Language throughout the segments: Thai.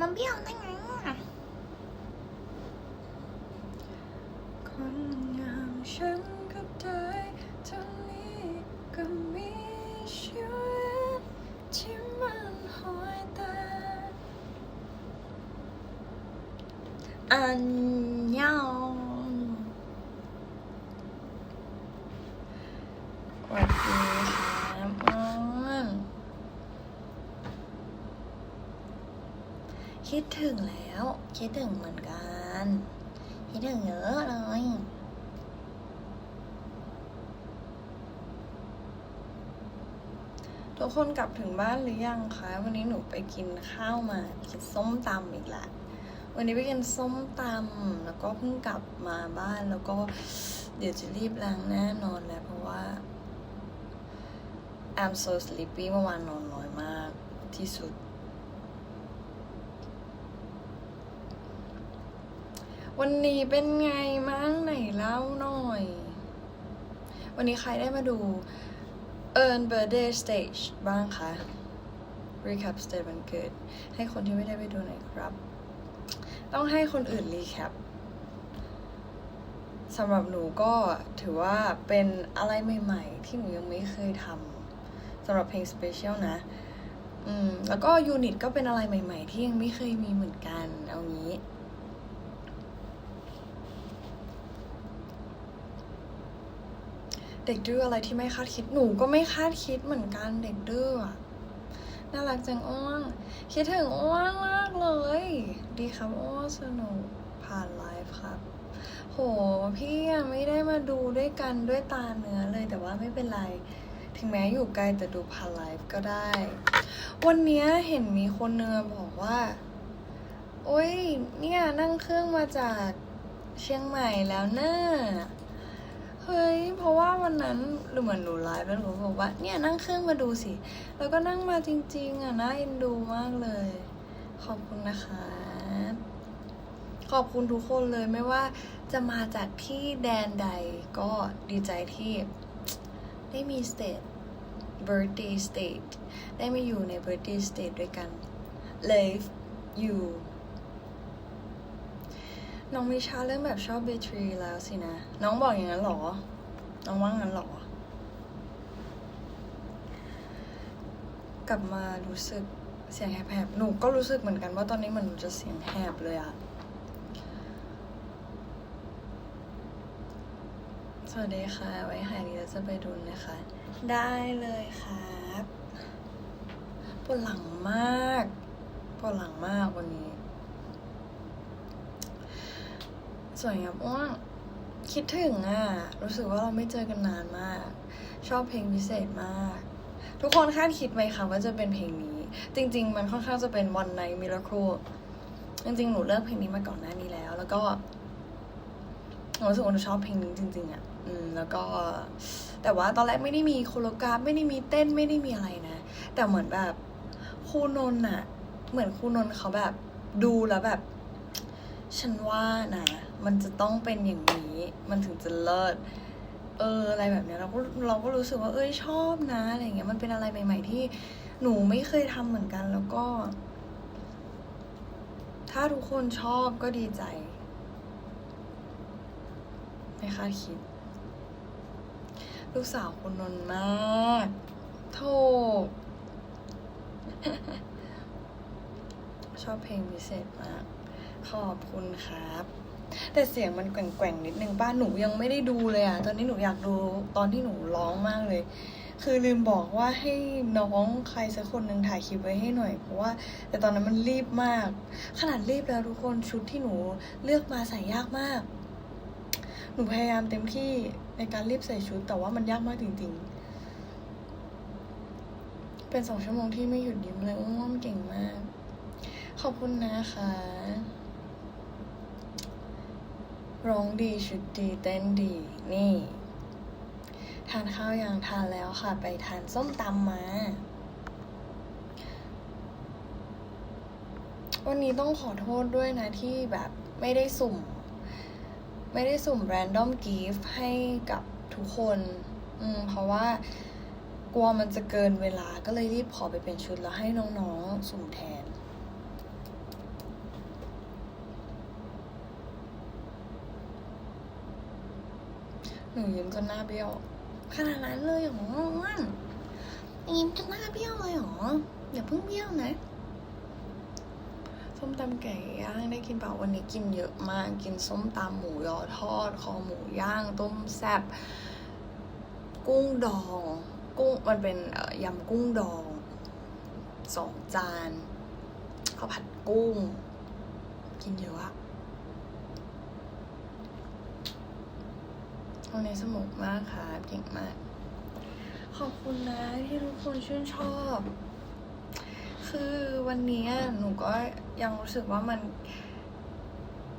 มันเบี้ยวได้ไงอะคนอย่างฉันก็ได้เท่านี้ก็มีชีวิตที่มันหอยตาอันยาว สวัสดีครับอ้อนคิด ถึงแล้ว คิดถึงเหมือนกัน คิดถึงเยอะเลยทุกคนกลับถึงบ้านหรือยังคะ วันนี้หนูไปกินข้าวมากินส้มตำอีกละวันนี้ไปกินส้มตำแล้วก็เพิ่งกลับมาบ้านแล้วก็เดี๋ยวจะรีบล้างหน้านอนแล้วเพราะว่า I'm so sleepy เมื่อวานนอนน้อยมากที่สุด วันนี้เป็นไงมั้งไหนเล่าหน่อย วันนี้ใครได้มาดู Earn Birthday Stage บ้างคะ Recap Stage วันเกิด ให้คนที่ไม่ได้ไปดูหน่อยครับ ต้องให้คนอื่นรีแคปสำหรับหนูก็ถือว่าเป็นอะไรใหม่ๆ ที่หนูยังไม่เคยทำสำหรับเพลง Special นะอืมแล้วก็ยูนิตก็เป็นอะไรใหม่ ๆ ที่ยังไม่เคยมีเหมือนกัน เอางี้ เด็กดื้ออะไรที่ไม่คาดคิดหนูก็ไม่คาดคิดเหมือนกันเด็กดื้ออะน่ารักจังอ้วงคิดถึงอ้วงมากเลย ดีครับอ้วงสนุกผ่านไลฟ์ครับ โหพี่ไม่ได้มาดูด้วยกันด้วยตาเนื้อเลยแต่ว่าไม่เป็นไร ถึงแม้อยู่ไกลแต่ดูผ่านไลฟ์ก็ได้ วันนี้เห็นมีคนเนืมาบอกว่า โอ้ยเนี่ยนั่งเครื่องมาจากเชียงใหม่แล้วเนอะ เฮ้ย เพราะว่าวันนั้นหรือเหมือนหนูไลฟ์แล้วหนูบอกว่าเนี่ยนั่งเครื่องมาดูสิ แล้วก็นั่งมาจริง ๆ อะน่าเอ็นดูมากเลย ขอบคุณนะคะ ขอบคุณทุกคนเลยไม่ว่าจะมาจากที่แดนใดก็ดีใจที่ได้มีสเตท birthday state ได้มาอยู่ใน birthday state ด้วยกัน live you น้องมิชาเริ่มแบบชอบเบทรีแล้วสินะ น้องบอกอย่างนั้นเหรอ น้องว่างั้นเหรอ กลับมารู้สึกเสียงแหบๆ หนูก็รู้สึกเหมือนกันว่าตอนนี้มันจะเสียงแหบเลยอะสวัสดีค่ะ ไว้หายดีแล้วจะไปดูนะคะ ได้เลยครับปวดหลังมากปวดหลังมากวันนี้ ส วยงามอ้วงคิดถึงอะ รู้สึกว่าเราไม่เจอกันนานมาก ชอบเพลงพิเศษมาก ทุกคนคาดคิดไหมคะว่าจะเป็นเพลงนี้ จริง ๆ มันค่อนข้างจะเป็น One Night Miracle จริงๆ หนูเลือกเพลงนี้มาก่อนหน้านี้แล้ว แล้วก็หนูรู้สึกว่าหนูชอบเพลงนี้จริง ๆ อะ อืม แล้วก็ แต่ว่าตอนแรกไม่ได้มีโคโรกราฟไม่ได้มีเต้นไม่ได้มีอะไรนะ แต่เหมือนแบบครูนนท์อะเหมือนครูนนท์เขาแบบดูแล้วแบบ ฉันว่านะ มันจะต้องเป็นอย่างนี้ มันถึงจะเลิศ เออ อะไรแบบเนี้ยเราก็เราก็รู้สึกว่า เอ้ยชอบนะอะไรเงี้ย มันเป็นอะไรใหม่ ๆ ที่หนูไม่เคยทำเหมือนกัน แล้วก็ ถ้าทุกคนชอบก็ดีใจ ไม่คาดคิด ลูกสาวคุณนนมากโทษชอบเพลงพิเศษมาก ขอบคุณครับ แต่เสียงมันแกว่งๆนิดนึงป้าหนูยังไม่ได้ดูเลยอะตอนนี้หนูอยากดูตอนที่หนูร้องมากเลย คือลืมบอกว่าให้น้องใครสักคนหนึ่งถ่ายคลิปไว้ให้หน่อย เพราะว่า แต่ตอนนั้นมันรีบมาก ขนาดรีบแล้วทุกคนชุดที่หนูเลือกมาใส่ยากมาก หนูพยายามเต็มที่ในการรีบใส่ชุด แต่ว่ามันยากมากจริงๆ เป็นสองชั่วโมงที่ไม่หยุดยิ้มเลยอ้วนเก่งมาก ขอบคุณนะคะ ร้องดีชุดดีเต้นดีนี่ ทานข้าวยังทานแล้วค่ะ ไปทานส้มตำมา วันนี้ต้องขอโทษด้วยนะที่แบบไม่ได้สุ่ม ไม่ได้สุ่ม random gift ให้กับทุกคน อืม เพราะว่ากลัวมันจะเกินเวลาก็เลยรีบขอไปเป็นชุดแล้วให้น้องๆ สุ่มแทน หนูยิ้มจนหน้าเบี้ยวขนาดนั้นเลยเหรออ้วนยิ้มจนหน้าเบี้ยวเลยเหรออย่าเพิ่งเบี้ยวนะส้มตำไก่ย่างได้กินเปล่าวันนี้กินเยอะมากกินส้มตำหมูยอทอด คอหมูย่าง ต้มแซ่บกุ้งดอง กุ้งมันเป็นยำกุ้งดองสองจานข้าวผัดกุ้ง กินเยอะอะ วันนี้สนุกมากค่ะเก่งมาก ขอบคุณนะที่ทุกคนชื่นชอบ คือวันนี้หนูก็ยังรู้สึกว่ามัน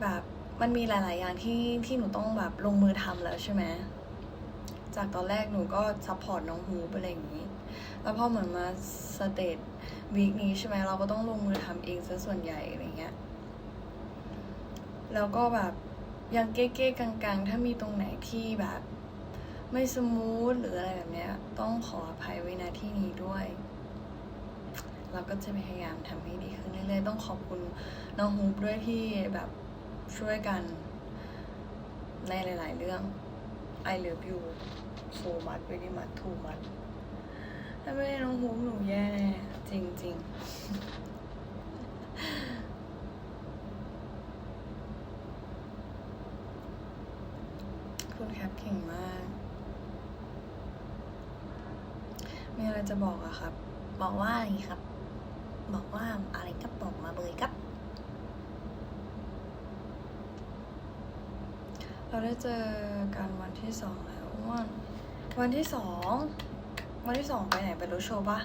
แบบมันมีหลาย ๆ อย่างที่ที่หนูต้องแบบลงมือทำแล้วใช่ไหมจากตอนแรกหนูก็ซัพพอร์ตน้องฮูปอะไรอย่างนี้ แล้วพอเหมือนมาสเตจวีคนี้ใช่ไหมเราก็ต้องลงมือทำเองซะส่วนใหญ่อะไรเงี้ย แล้วก็แบบ ยังเก้ๆกังๆ ถ้ามีตรงไหนที่แบบ ไม่สมูทหรืออะไรแบบเนี้ย ต้องขออภัยไว้ณที่นี้ด้วย เราก็จะพยายามทำให้ดีขึ้นเรื่อยๆ ต้องขอบคุณน้องฮูปด้วยที่แบบช่วยกันในหลาย ๆ เรื่อง I love you so much very much too much ถ้าไม่ได้น้องฮูปหนูแย่แน่จริง ๆ คุณแคป เก่งมาก มีอะไรจะบอกอะครับ บอกว่าอะไรครับ บอกว่าอะไรก็บอกมาเลยครับ เราได้เจอกันวันที่สองแล้วอ้วนวันที่สองวันที่สองไปไหนไปรถโชว์ปะ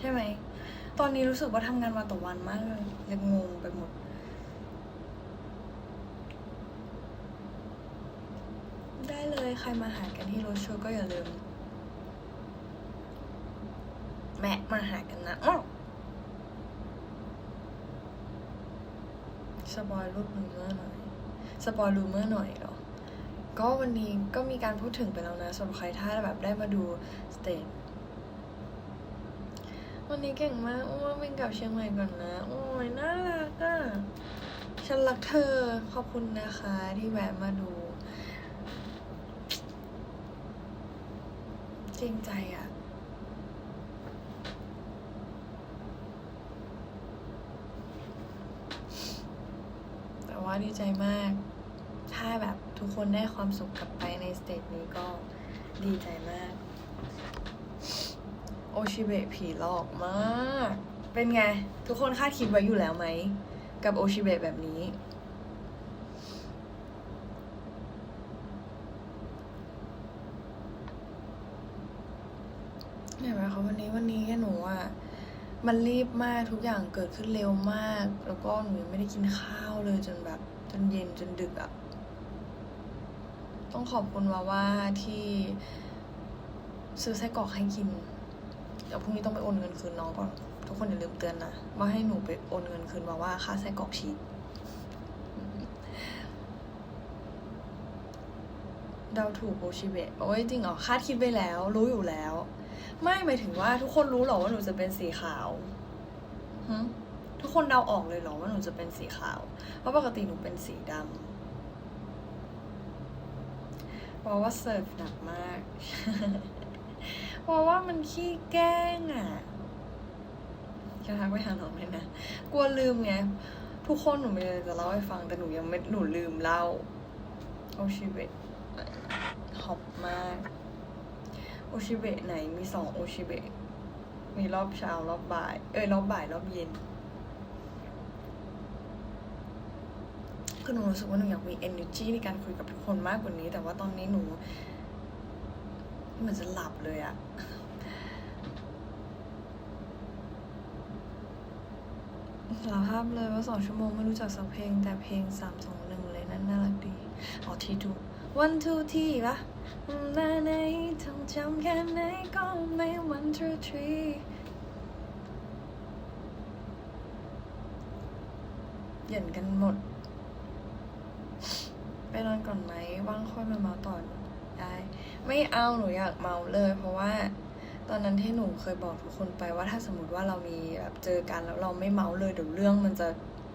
ใช่ไหม ตอนนี้รู้สึกว่าทำงานวันต่อวันมากเลยยังงงไปหมด ได้เลยใครมาหากันที่รถโชว์ก็อย่าลืมแมะมาหากันนะอ้อสปอยรูปรูเมอร์หน่อย สปอยรูเมอร์หน่อยเหรอ ก็วันนี้ก็มีการพูดถึงไปแล้วนะสำหรับใครถ้าแบบได้มาดูสเตจวันนี้เก่งมากอ้วนวิ่งกลับเชียงใหม่ก่อนนะ โอ้ยน่ารักอะ ฉันรักเธอ ขอบคุณนะคะที่แวะมาดู จริงใจอะ แต่ว่าดีใจมาก ถ้าแบบทุกคนได้ความสุขกลับไปในสเตจนี้ก็ดีใจมาก โอชิเบะผีหลอกมาก เป็นไง ทุกคนคาดคิดไว้อยู่แล้วไหม กับโอชิเบะแบบนี้ เห็นไหมคะวันนี้วันนี้หนูอะมันรีบมากทุกอย่างเกิดขึ้นเร็วมาก แล้วก็หนูยังไม่ได้กินข้าวเลยจนแบบ จนเย็นจนดึกอะ่ะ ต้องขอบคุณว่าว่าที่ซื้อไส้กรอกให้กินเดี๋ยวพรุ่งนี้ต้องไปโอนเงินคืนน้องก่อนทุกคนอย่าลืมเตือนนะว่าให้หนูไปโอนเงินคืนว่าว่าค่าไส้กรอกชีสเดาถูกโอชิเบะโอ้ยจริงเหรอคาดคิดไปแล้ว รู้อยู่แล้ว ไม่หมายถึงว่าทุกคนรู้หรอว่าหนูจะเป็นสีขาวหึทุกคนเดาออกเลยหรอว่าหนูจะเป็นสีขาว เพราะปกติหนูเป็นสีดำเพราะว่าเสิร์ฟหนักมาก เพราะว่ามันขี้แกล้งอะจะทักไปหาน้องเลยนะ กลัวลืมไง ทุกคนหนูมีอะไรจะเล่าให้ฟัง แต่หนูยังไม่หนูลืมเล่า โอชิเบะฮอปมาก ชิเบะไหนมีสองโอชิเบะมีรอบเช้ารอบบ่าย เอ้ยรอบบ่ายรอบเย็นคือหนูรู้สึกว่าหนูอยากมี energy ในการคุยกับทุกคนมากกว่านี้ แต่ว่าตอนนี้หนูเหมือนจะหลับเลยอะสารภาพเลยว่าสองชั่วโมงไม่รู้จักสักเพลง แต่เพลงสามสองหนึ่งเลยนั่นน่ารักดีอ๋อทีดู one two ที่ปะ แม่ไหนท่องจำแค่ไหนก็ไม่ one two three เหย็นกันหมด ไปนอนก่อนไหมว่างค่อยมาเมาต่อได้ ไม่เอาหนูอยากเมาเลย เพราะว่า ตอนนั้นที่หนูเคยบอกทุกคนไปว่าถ้าสมมติว่าเรามีแบบเจอกันแล้วเราไม่เมาเลยเดี๋ยวเรื่องมันจะ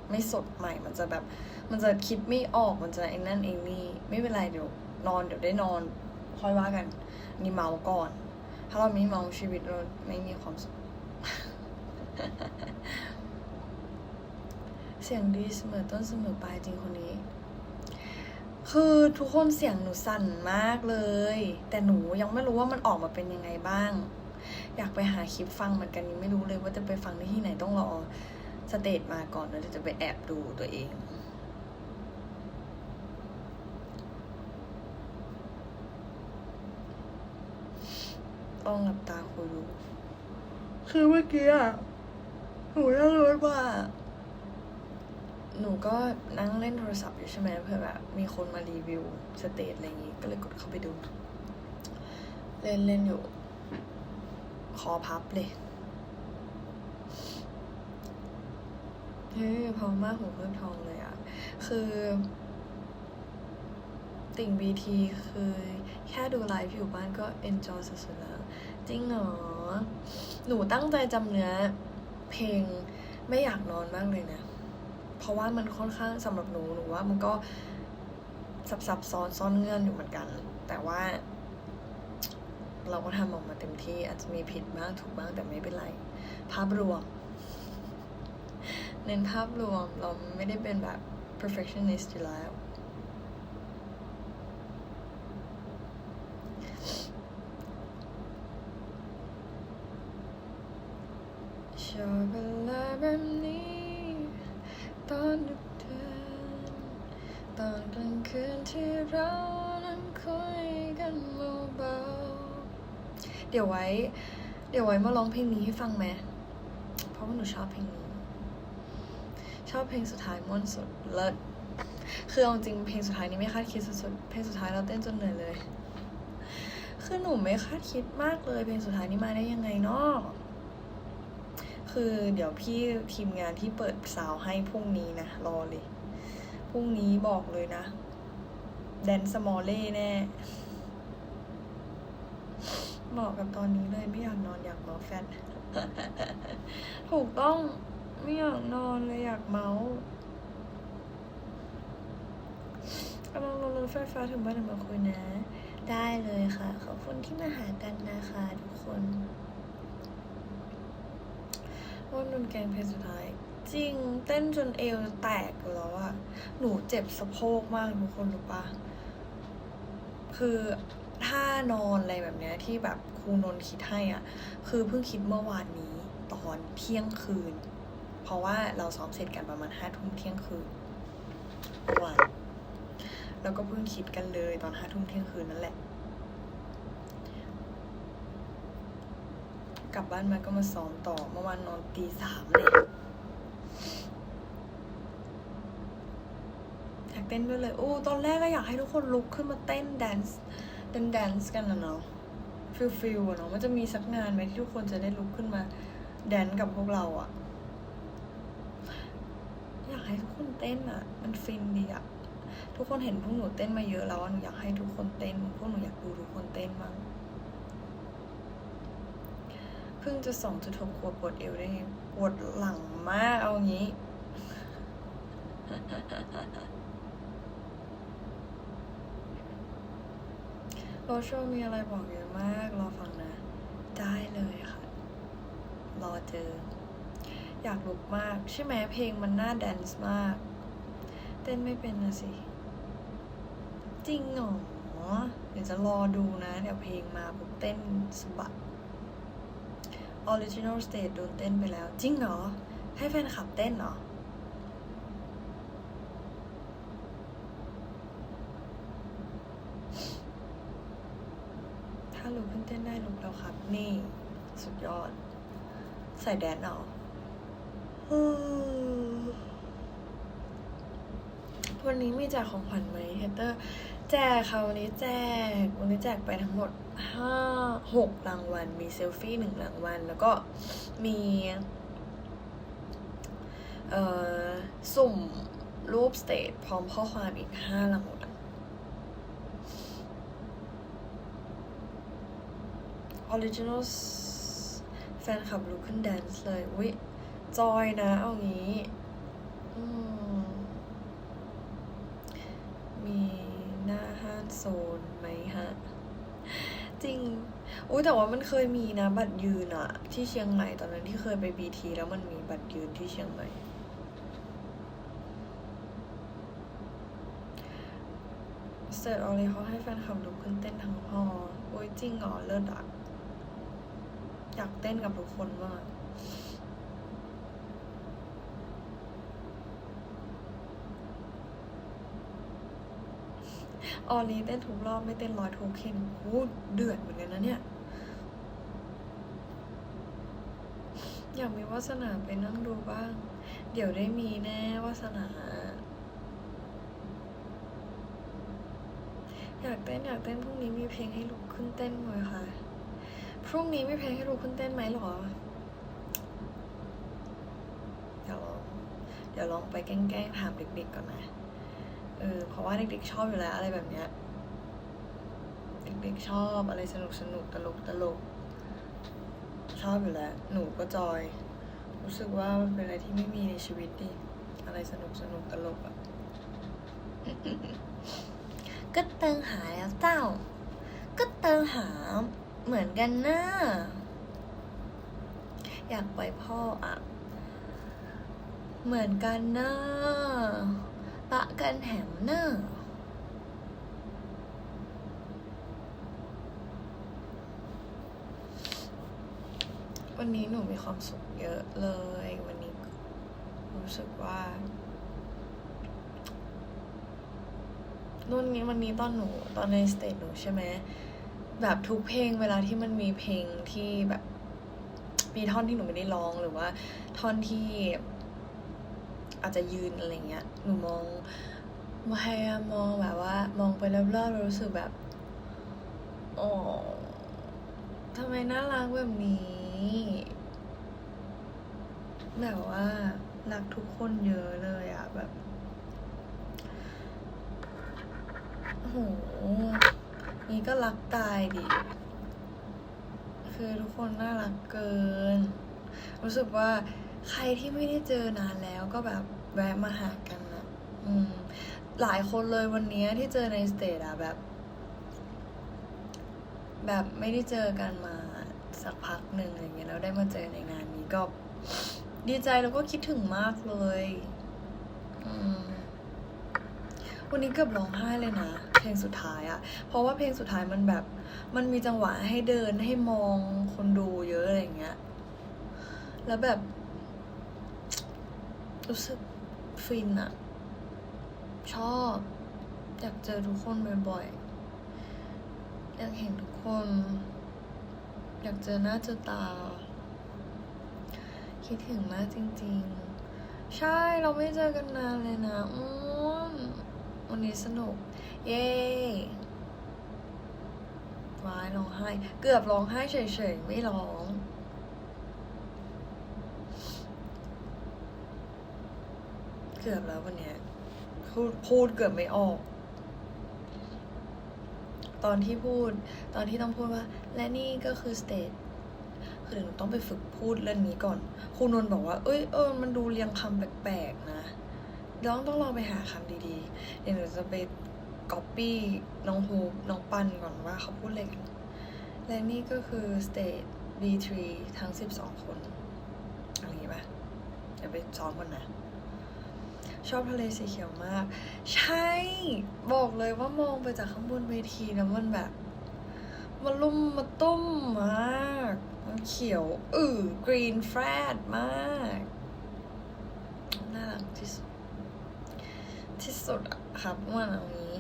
ไม่สดใหม่ มันจะแบบ มันจะคิดไม่ออก มันจะไอ้นั่นไอ้นี่ ไม่เป็นไรเดี๋ยว นอนเดี๋ยวได้นอนค่อยว่ากัน นี่เมาก่อน ถ้าเราไม่เมาชีวิตเราไม่มีความสุขเสียงดีเสมอต้นเสมอปลายจริงคนนี้ คือทุกคนเสียงหนูสั่นมากเลย แต่หนูยังไม่รู้ว่ามันออกมาเป็นยังไงบ้าง อยากไปหาคลิปฟังเหมือนกันยังไม่รู้เลยว่าจะไปฟังที่ไหนต้องรอสเตจมาก่อนแล้วเดี๋ยวจะไปแอบดูตัวเอง ต้องหลับตาคุยดูคือเมื่อกี้อะหนูยังรู้ว่า หนูก็นั่งเล่นโทรศัพท์อยู่ใช่ไหมเพื่อแบบมีคนมารีวิวสเตจอะไรอย่างงี้ ก็เลยกดเข้าไปดู เล่นเล่นอยู่ คอพับเลยเฮ้ยพอมากหูเพิ่มทองเลยอะคือ ติ่งบีทีคือแค่ดูไลฟ์อยู่บ้านก็ enjoy สุดๆแล้ว จริงเหรอ หนูตั้งใจจำเนื้อ เพลงไม่อยากนอนมากเลยนะ เพราะว่ามันค่อนข้างสำหรับหนูหนูว่ามันก็ซับซับซ้อนซ้อนเงื่อนอยู่เหมือนกัน แต่ว่า เราก็ทำออกมาเต็มที่อาจจะมีผิดบ้างถูกบ้างแต่ไม่เป็นไร ภาพรวม เน้นภาพรวมเราไม่ได้เป็นแบบ perfectionist อยู่แล้ว ชอบเวลาแบบนี้ ตอนดึกเดิน ตอนกลางคืนที่เรานั้นคุยกันเบาๆเดี๋ยวไว้ เดี๋ยวไว้มาร้องเพลงนี้ให้ฟังไหมเพราะว่าหนูชอบเพลงนี้ ชอบเพลงสุดท้ายม่วนสุดเลิศคือเอาจริงเพลงสุดท้ายนี้ไม่คาดคิดสุดๆเพลงสุดท้ายเราเต้นจนเหนื่อยเลย คือหนูไม่คาดคิดมากเลยเพลงสุดท้ายนี้มาได้ยังไงเนาะคือเดี๋ยวพี่ทีมงานที่เปิดสาวให้พรุ่งนี้นะรอเลย พรุ่งนี้บอกเลยนะ แดนสมอลเล่แน่เหมาะกับตอนนี้เลยไม่อยากนอนอยากเมาแฟน ถูกต้องไม่อยากนอนเลยอยากเมากำลังลงรถไฟฟ้าถึงบ้านเดี๋ยวมาคุยนะ ได้เลยค่ะ ขอบคุณที่มาหากันนะคะทุกคนว่านุนแกงเพลสุดท้าย จริงเต้นจนเอวแตกแล้วอะหนูเจ็บสะโพกมากทุกคนรู้ปะคือท่านอนอะไรแบบเนี้ยที่แบบครูนนท์คิดให้อะคือเพิ่งคิดเมื่อวานนี้ตอนเที่ยงคืน เพราะว่าเราซ้อมเสร็จกันประมาณห้าทุ่มเที่ยงคืนก่อวานแล้วก็เพิ่งคิดกันเลยตอนห้าทุ่มเที่ยงคืนนั่นแหละ กลับบ้านมาก็มาซ้อมต่อเมื่อวานนอนตีสามเลย อยาก เต้นด้วยเลยโอ้ตอนแรกก็อยากให้ทุกคนลุกขึ้นมาเต้นแดนซ์เต้นแดนซ์กันนะเนาะฟิลฟิลอะเนาะมันจะมีสักงานไหมที่ทุกคนจะได้ลุกขึ้นมาแดนซ์กับพวกเราอะอยากให้ทุกคนเต้นอะมันฟินดีอะทุกคนเห็นพวกหนูเต้นมาเยอะแล้วอะหนูอยากให้ทุกคนเต้นพวกหนูอยากดูทุกคนเต้นมั้งเพิ่งจะสองจุดหกขวบปวดเอวได้ไงปวดหลังมากเอางี้ โรโชมีอะไรบอกเยอะมาก รอฟังนะ ได้เลยค่ะ รอเจอ อยากลุกมาก ใช่ไหมเพลงมันน่าแดนซ์มาก เต้นไม่เป็นนะสิ จริงเหรอเดี๋ยวจะรอดูนะ เดี๋ยวเพลงมาปุ๊บเต้นสะบัด Original Stage โดนเต้นไปแล้ว จริงเหรอ ให้แฟนคลับเต้นเหรอ ถ้าลุกขึ้น เต้นได้ลุกแล้วครับ นี่สุดยอด ใส่แดนเออืมวันนี้มีแจกของขวัญไหมเฮเตอร์ แจกค่ะวันนี้แจก วันนี้แจกไปทั้งหมดห้าหกรางวัล มีเซลฟี่หนึ่งรางวัล แล้วก็มีเอ่อสุ่มรูปสเตจพร้อมข้อความอีกห้ารางวัล ออริจินอลแฟนคลับลุกขึ้นแดนซ์เลยวิจอยนะเอางี้มีหน้าห้านโซนไหมฮะ จริงอุ้ยแต่ว่ามันเคยมีนะ บัตรยืนอะที่เชียงใหม่ตอนนั้นที่เคยไปบีทีแล้วมันมีบัตรยืนที่เชียงใหม่เสิร์ตออเลยเขาให้แฟนคลับลุกขึ้นเต้นทั้งพอโอ้ยจริงเหรอเลิศอะ อยากเต้นกับทุกคนมากออลีเต้นทุกรอบไม่เต้นร้อยโทเค็นโอ้เดือดเหมือนกันนะเนี่ย อยากมีวาสนาไปนั่งดูบ้าง เดี๋ยวได้มีแน่วาสนา อยากเต้นอยากเต้นพรุ่งนี้มีเพลงให้ลุกขึ้นเต้นไหมคะ พรุ่งนี้มีเพลงให้ลุกขึ้นเต้นไหมหรอ เดี๋ยวลองเดี๋ยวลองไปแกล้งๆถามเด็กๆก่อนนะเออเพราะว่าเด็กๆชอบอยู่แล้วอะไรแบบเนี้ยเด็กๆชอบอะไรสนุกสนุกตลกตลกชอบอยู่แล้ว หนูก็จอย รู้สึกว่ามันเป็นอะไรที่ไม่มีในชีวิตดิ อะไรสนุกสนุกตลกอะก็เติงหาแล้วเจ้า ก็เติงหา เหมือนกันนะอยากไปพ่ออะ เหมือนกันนะปะกันแหมเนอะวันนี้หนูมีความสุขเยอะเลย วันนี้รู้สึกว่านู่นนี้วันนี้ตอนหนูตอนในสเตจหนูใช่ไหม แบบทุกเพลงเวลาที่มันมีเพลงที่แบบมีท่อนที่หนูไม่ได้ร้องหรือว่า ท่อนที่อาจจะยืนอะไรเงี้ย หนูมองพยายามมองแบบว่า มองไปรอบๆแล้วรู้สึกแบบอ๋อทำไมน่ารักแบบนี้ แบบว่ารักทุกคนเยอะเลยอะแบบโอ้โห นี่ก็รักตายดิ คือทุกคนน่ารักเกิน รู้สึกว่าใครที่ไม่ได้เจอนานแล้วก็แบบแวะมาหากันนะอืม หลายคนเลยวันนี้ที่เจอในสเตจอะแบบ แบบไม่ได้เจอกันมาสักพักหนึ่งอะไรเงี้ยแล้วได้มาเจอในงานนี้ก็ดีใจแล้วก็คิดถึงมากเลย วันนี้เกือบร้องไห้เลยนะ เพลงสุดท้ายอะเพราะว่าเพลงสุดท้ายมันแบบมันมีจังหวะให้เดินให้มองคนดูเยอะอะไรเงี้ย แล้วแบบ รู้สึกฟินอะชอบ อยากเจอทุกคนบ่อยๆ อยากเห็นทุกคน อยากเจอหน้าเจอตา คิดถึงมากจริงๆ ใช่เราไม่เจอกันนานเลยนะ อืม วันนี้สนุก เย้วายร้องไห้ เกือบร้องไห้เฉยๆ ไม่ร้อง เกือบแล้ววันนี้พูดพูดเกือบไม่ออก ตอนที่พูด ตอนที่ต้องพูดว่า และนี่ก็คือสเตจคือหนูต้องไปฝึกพูดเรื่องนี้ก่อนครูนนท์บอกว่า เอ้ยเออ มันดูเรียงคำแปลกๆนะ น้องต้องลองไปหาคำดีๆ เดี๋ยวหนูจะไปก๊อปปี้น้องฮูน้องปันก่อนว่าเขาพูดอะไรกัน และนี่ก็คือสเตจ B3 ทั้ง 12 คนอะไรอย่างงี้ป่ะเดี๋ยวไปซ้อมกันนะ ชอบทะเลสีเขียวมาก ใช่ บอกเลยว่ามองไปจากข้างบนเวทีแล้วมันแบบ มันลุ่มมาตุ้มมาก มันเขียว อือกรีนแฟรดมาก น่ารักที่สุด ที่สุดครับวันนี้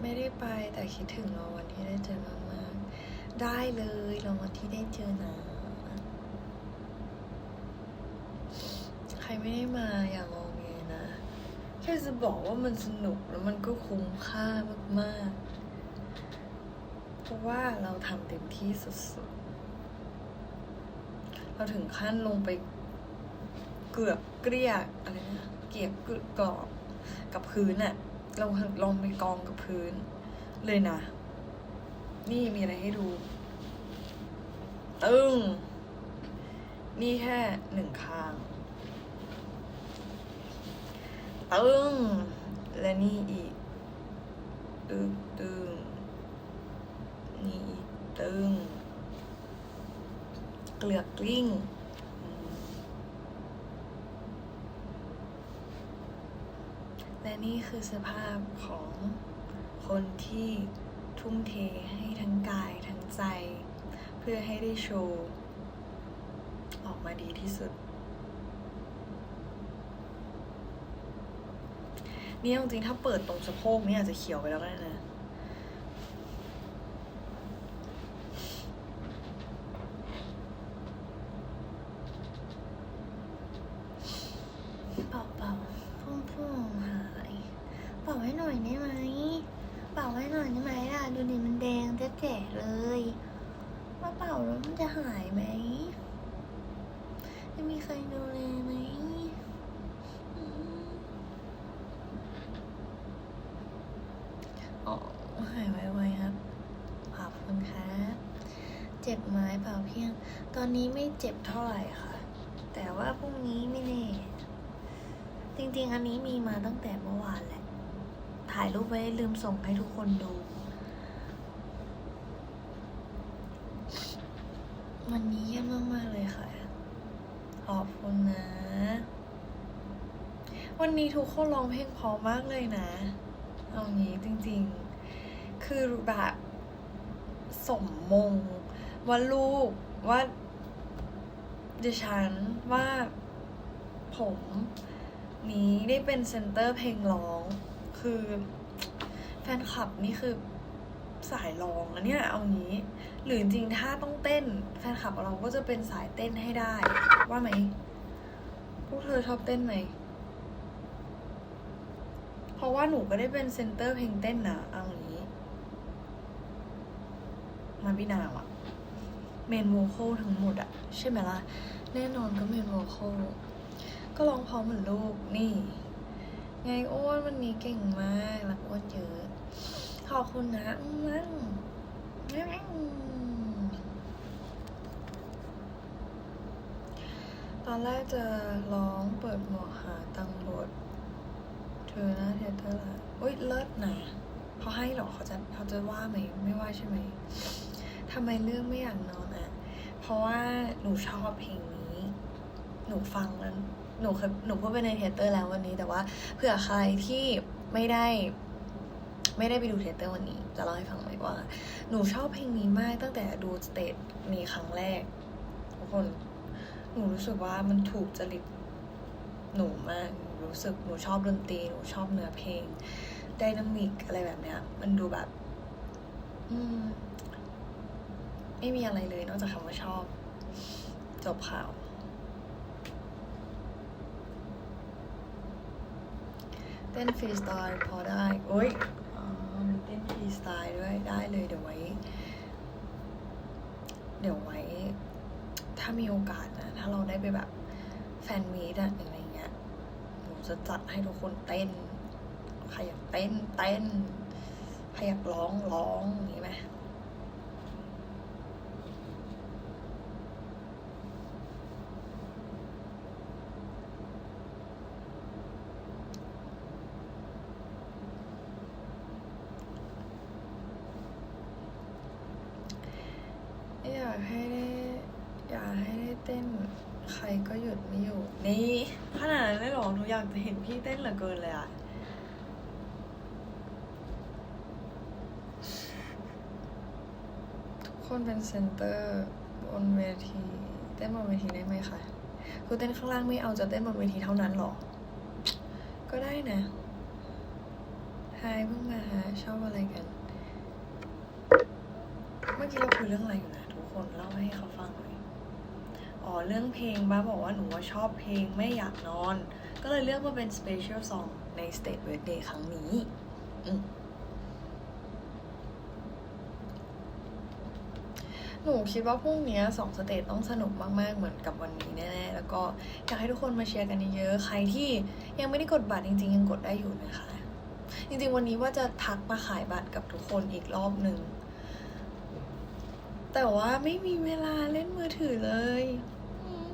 ไม่ได้ไปแต่คิดถึงรอวันที่ได้เจอมากๆ ได้เลยรอวันที่ได้เจอนะ ใครไม่ได้มาอย่างงองเงนะ แค่จะบอกว่ามันสนุกแล้วมันก็คุ้มค่ามากๆ เพราะว่าเราทำเต็มที่สุดๆ เราถึงขั้นลงไป เกือบเกลี้ยอะไรนะเกียบกึกกรอบกับพื้นอะลงลองไปกองกับพื้น เลยนะ นี่มีอะไรให้ดู ตึงนี่แค่หนึ่งข้างตึงและนี่อีก ตึงตึงนี่อีกตึงเกลือกกลิ้งอืมและ นี่คือสภาพของคนที่ทุ่มเทให้ทั้งกายทั้งใจ เพื่อให้ได้โชว์ ออกมาดีที่สุด นี่จริงๆถ้าเปิดตรงสะโพกนี่อาจจะเขียวไปแล้วก็ได้นะ เป่าเป่าพุ่งพุ่งหาย เป่า ให้หน่อยได้ไหมเป่าให้หน่อยได้ไหมล่ะ ดูดิมันแดงแจ๋ๆเลยมาเป่าแล้วมันจะหายไหมจะมีใครดูแลไหมอืมอ๋อหายไวๆครับ ขอบคุณครับเจ็บไหมเปล่าเพียง ตอนนี้ไม่เจ็บเท่าไหร่ค่ะ แต่ว่าพรุ่งนี้ไม่แน่ จริงๆ อันนี้มีมาตั้งแต่เมื่อวานแหละ ถ่ายรูปไว้ลืมส่งให้ทุกคนดู วันนี้เยี่ยมมาก ๆ เลยค่ะ ขอบคุณนะ วันนี้ทุกคนร้องเพลงพอมากเลยนะ เอางี้จริง ๆ คือแบบสมมง ว่าลูกว่าดิฉันว่าผมนี้ได้เป็นเซนเตอร์เพลงร้อง คือแฟนคลับนี่คือสายร้องอันเนี้ยเอางี้ หรือจริงๆถ้าต้องเต้น แฟนคลับเราก็จะเป็นสายเต้นให้ได้ ว่าไหมพวกเธอชอบเต้นไหมเพราะว่าหนูก็ได้เป็นเซนเตอร์เพลงเต้นนะเอางี้มาพี่นาวอะเมนโวคอลทั้งหมดอะใช่ไหมล่ะ แน่นอนก็เมนโวคอลก็ร้องพร้อมเหมือนลูกนี่ ไงอ้วนวันนี้เก่งมากรักอ้วนเยอะ ขอบคุณนะอืมตอนแรกจะร้องเปิดหมวกหาตังบทเธอน้าเทเตอร์ละอุ้ยเลิศนะเขาให้เหรอเขาจะเขาจะว่าไหมไม่ว่าใช่ไหมทำไมเรื่องไม่อยากนอนอะ เพราะว่าหนูชอบเพลงนี้ หนูฟังแล้ว หนูเคยหนูพูดไปในเทเตอร์แล้ววันนี้ แต่ว่าเผื่อใครที่ไม่ได้ ไม่ได้ไปดูเทเตอร์วันนี้ จะเล่าให้ฟังไหมว่า หนูชอบเพลงนี้มากตั้งแต่ดูสเตจนี้ครั้งแรกทุกคน หนูรู้สึกว่ามันถูกจริตหนูมากหนูรู้สึกหนูชอบดนตรีหนูชอบเนื้อเพลงไดนามิกอะไรแบบเนี้ย มันดูแบบ อืม ไม่มีอะไรเลยนอกจากคำว่าชอบ จบข่าว เต้นฟรีสไตล์พอได้โอ้ยอ๋อมีเต้นฟรีสไตล์ด้วยได้เลยเดี๋ยวไว้ เดี๋ยวไว้ ถ้ามีโอกาสนะถ้าเราได้ไปแบบแฟนมีดอะอะไรเงี้ยหนูจะจัดให้ทุกคนเต้นใครอยากเต้นเต้นใครอยากร้องร้องอย่างนี้ไหม อยากให้ได้อยากให้ได้เต้น ใครก็หยุดไม่อยู่ นี่ขนาดนั้น เลยเหรอหนูอยากจะเห็นพี่เต้นเหลือเกินเลยอะทุกคนเป็นเซนเตอร์บนเวทีเต้นบนเวทีได้ไหมคะ คือเต้นข้างล่างไม่เอาจะเต้นบนเวทีเท่านั้นหรอ ก็ได้นะฮายเพิ่งมาฮะชอบอะไรกัน เมื่อกี้เราคุยเรื่องอะไรอยู่นะทุกคนเล่าให้เขาฟังหน่อย เรื่องเพลงบ้าบอกว่าหนูว่าชอบเพลงไม่อยากนอน ก็เลยเลือกมาเป็น special song ใน State Birthday ครั้งนี้หนูคิดว่าพรุ่งนี้สองสเตจต้องสนุกมากๆ เหมือนกับวันนี้แน่ๆ แล้วก็อยากให้ทุกคนมาเชียร์กันเยอะๆ ใครที่ยังไม่ได้กดบัตรจริงๆ ยังกดได้อยู่นะคะ จริงๆ วันนี้ว่าจะทักมาขายบัตรกับทุกคนอีกรอบหนึ่ง แต่ว่าไม่มีเวลาเล่นมือถือเลยอืม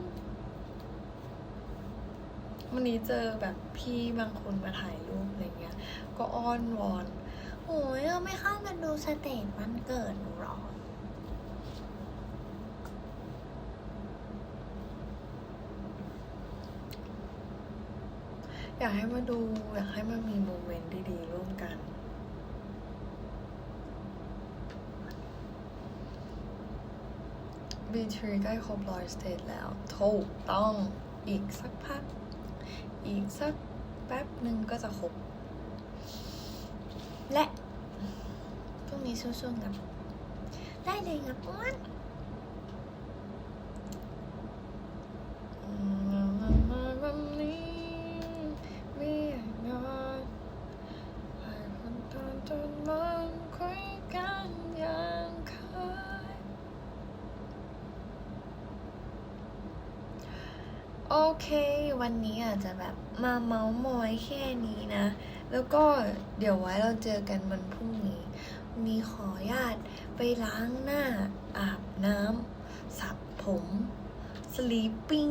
วันนี้เจอแบบพี่บางคนมาถ่ายรูปอะไรเงี้ย ก็อ้อนวอนโอ้ยเราไม่เข้ามาดูสเตจวันเกิดหนูหรออยากให้มาดู อยากให้มันมีโมเมนต์ดีๆร่วมกัน บีทรีใกล้ครบร้อยสเตจแล้ว ถูกต้องอีกสักพัก อีกสักแป๊บหนึ่งก็จะครบ และพรุ่งนี้สู้ๆงับ ได้เลยงับอ้วน เดี๋ยวไว้เราเจอกันวันพรุ่งนี้วันนี้ขออนุญาตไปล้างหน้า อาบน้ำสระผมสลีปปิ้ง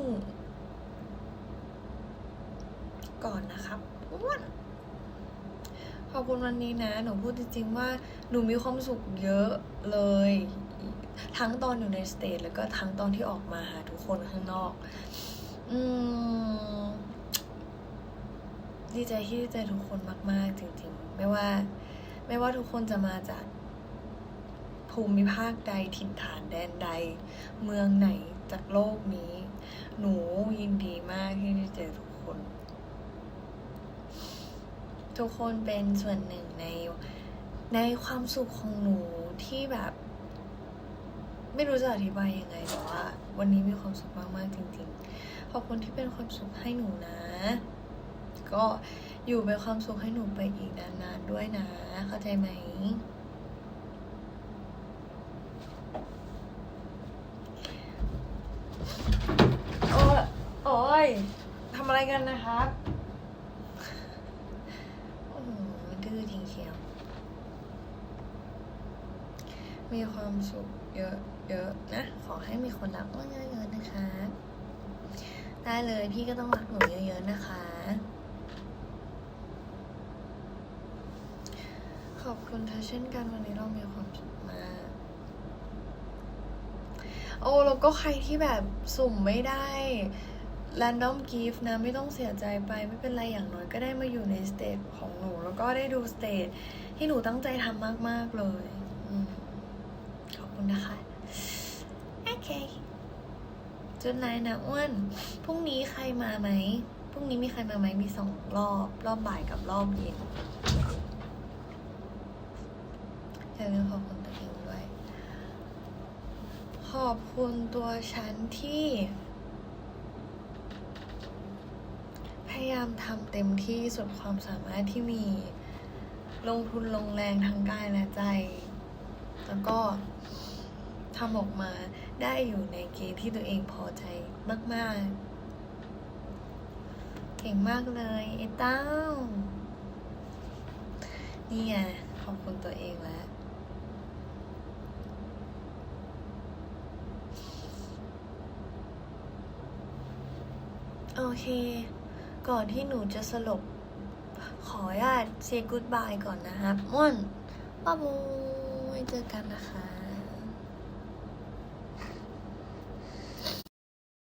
ก่อนนะครับอ้วขอบคุณวันนี้นะ หนูพูดจริงๆว่าหนูมีความสุขเยอะเลย ทั้งตอนอยู่ในสเตจแล้วก็ทั้งตอนที่ออกมาหาทุกคนข้างนอก อืม ดีใจที่ได้เจอทุกคนมาก ๆ จริง ๆ ไม่ว่า ไม่ว่าทุกคนจะมาจากภูมิภาคใดถิ่นฐานแดนใด เมืองไหนจากโลกนี้ หนูยินดีมากที่ได้เจอทุกคน ทุกคนเป็นส่วนหนึ่งในในความสุขของหนูที่แบบ ไม่รู้จะอธิบายยังไงแต่ว่า วันนี้มีความสุขมาก ๆ จริง ๆ ขอบคุณที่เป็นความสุขให้หนูนะ ก็อยู่เป็นความสุขให้หนูไปอีกนานๆด้วยนะ เข้าใจไหม โอ้ยโอ้ยทำอะไรกันนะครับโอ้โหดื้อจริงเชียว มีความสุขเยอะเยอะๆนะ ขอให้มีคนรักอ้วนเยอะๆนะคะ ได้เลยพี่ก็ต้องรักหนูเยอะๆนะคะ ขอบ คุณเธอเช่นกันวันนี้เรามีความสุขมากโอ้แล้วก็ใครที่แบบสุ่มไม่ได้ random gift นะ ไม่ต้องเสียใจไปไม่เป็นไรอย่างน้อยก็ได้มาอยู่ในสเตจของหนู แล้วก็ได้ดูสเตจที่หนูตั้งใจทำมาก ๆ เลยอขอบคุณนะคะ โอเค จุดไลน์นะอ้วนพรุ่งนี้ใครมาไหมพรุ่งนี้มีใครมาไหมมีสองรอบ รอบบ่ายกับรอบเย็น อย่าลืมขอบคุณตัวเองด้วย ขอบคุณตัวฉันที่ พยายามทำเต็มที่สุดความสามารถที่มี ลงทุนลงแรงทั้งกายและใจ แล้วก็ทำออกมาได้อยู่ในเกณฑ์ที่ตัวเองพอใจมาก ๆ เก่งมากเลยไอ้เต้า นี่ไงขอบคุณตัวเองแล้ว โอเค ก่อนที่หนูจะสลบ ขออนุญาตเซกูดบายก่อนนะครับม่วนป้าบูไว้เจอกันนะคะ